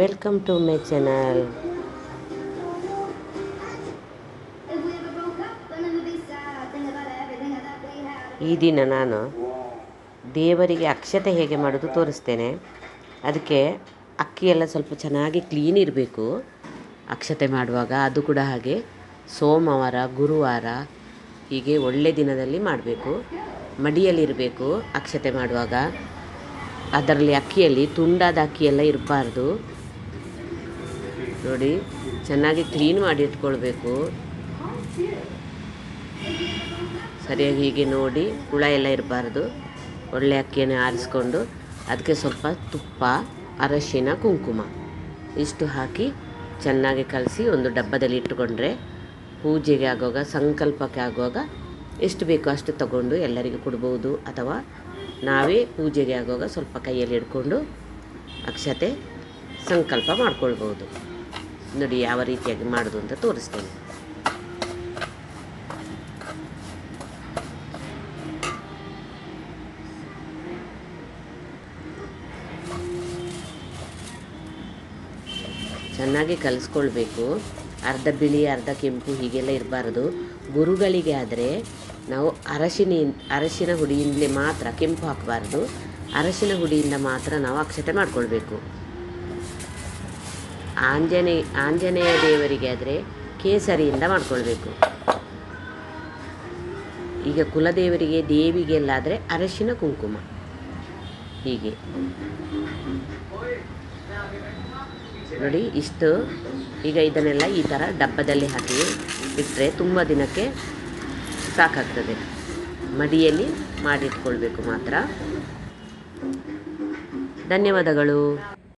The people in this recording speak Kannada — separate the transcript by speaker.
Speaker 1: ವೆಲ್ಕಮ್ ಟು ಮೈ ಚಾನಲ್ ಈ ದಿನ ನಾನು ದೇವರಿಗೆ ಅಕ್ಷತೆ ಹೇಗೆ ಮಾಡೋದು ತೋರಿಸ್ತೇನೆ. ಅದಕ್ಕೆ ಅಕ್ಕಿ ಎಲ್ಲ ಸ್ವಲ್ಪ ಚೆನ್ನಾಗಿ ಕ್ಲೀನ್ ಇರಬೇಕು. ಅಕ್ಷತೆ ಮಾಡುವಾಗ ಅದು ಕೂಡ ಹಾಗೆ ಸೋಮವಾರ, ಗುರುವಾರ ಹೀಗೆ ಒಳ್ಳೆ ದಿನದಲ್ಲಿ ಮಾಡಬೇಕು. ಮಡಿಯಲ್ಲಿರಬೇಕು ಅಕ್ಷತೆ ಮಾಡುವಾಗ. ಅದರಲ್ಲಿ ಅಕ್ಕಿಯಲ್ಲಿ ತುಂಡಾದ ಅಕ್ಕಿಯೆಲ್ಲ ಇರಬಾರ್ದು. ನೋಡಿ, ಚೆನ್ನಾಗಿ ಕ್ಲೀನ್ ಮಾಡಿ ಇಟ್ಕೊಳ್ಬೇಕು. ಸರಿಯಾಗಿ ಹೀಗೆ ನೋಡಿ, ಹುಳ ಎಲ್ಲ ಇರಬಾರ್ದು. ಒಳ್ಳೆ ಅಕ್ಕಿಯನ್ನು ಆರಿಸ್ಕೊಂಡು, ಅದಕ್ಕೆ ಸ್ವಲ್ಪ ತುಪ್ಪ, ಅರಶಿನ, ಕುಂಕುಮ ಇಷ್ಟು ಹಾಕಿ ಚೆನ್ನಾಗಿ ಕಲಸಿ ಒಂದು ಡಬ್ಬದಲ್ಲಿ ಇಟ್ಟುಕೊಂಡ್ರೆ ಪೂಜೆಗೆ ಆಗುವಾಗ, ಸಂಕಲ್ಪಕ್ಕೆ ಆಗುವಾಗ ಎಷ್ಟು ಬೇಕೋ ಅಷ್ಟು ತಗೊಂಡು ಎಲ್ಲರಿಗೂ ಕೊಡ್ಬೋದು. ಅಥವಾ ನಾವೇ ಪೂಜೆಗೆ ಆಗುವಾಗ ಸ್ವಲ್ಪ ಕೈಯಲ್ಲಿ ಹಿಡ್ಕೊಂಡು ಅಕ್ಷತೆ ಸಂಕಲ್ಪ ಮಾಡ್ಕೊಳ್ಬೋದು. ನೋಡಿ ಯಾವ ರೀತಿಯಾಗಿ ಮಾಡೋದು ಅಂತ ತೋರಿಸ್ತೇನೆ. ಚೆನ್ನಾಗಿ ಕಲಿಸ್ಕೊಳ್ಬೇಕು. ಅರ್ಧ ಬಿಳಿ, ಅರ್ಧ ಕೆಂಪು, ಹೀಗೆಲ್ಲ ಇರಬಾರ್ದು. ಗುರುಗಳಿಗೆ ಆದರೆ ನಾವು ಅರಶಿನ ಅರಶಿನ ಹುಡಿಯಿಂದಲೇ ಮಾತ್ರ ಕೆಂಪು ಹಾಕಬಾರ್ದು. ಅರಶಿನ ಹುಡಿಯಿಂದ ಮಾತ್ರ ನಾವು ಅಕ್ಷತೆ ಮಾಡ್ಕೊಳ್ಬೇಕು. ಆಂಜನೇಯ ಆಂಜನೇಯ ದೇವರಿಗೆ ಆದರೆ ಕೇಸರಿಯಿಂದ ಮಾಡ್ಕೊಳ್ಬೇಕು. ಈಗ ಕುಲದೇವರಿಗೆ, ದೇವಿಗೆಲ್ಲಾದರೆ ಅರಶಿನ ಕುಂಕುಮ. ಹೀಗೆ. ನೋಡಿ, ಇಷ್ಟು. ಈಗ ಇದನ್ನೆಲ್ಲ ಈ ಥರ ಡಬ್ಬದಲ್ಲಿ ಹಾಕಿ ಇಟ್ಟರೆ ತುಂಬ ದಿನಕ್ಕೆ ಸಾಕಾಗ್ತದೆ. ಮಡಿಯಲ್ಲಿ ಮಾಡಿಟ್ಕೊಳ್ಬೇಕು ಮಾತ್ರ. ಧನ್ಯವಾದಗಳು.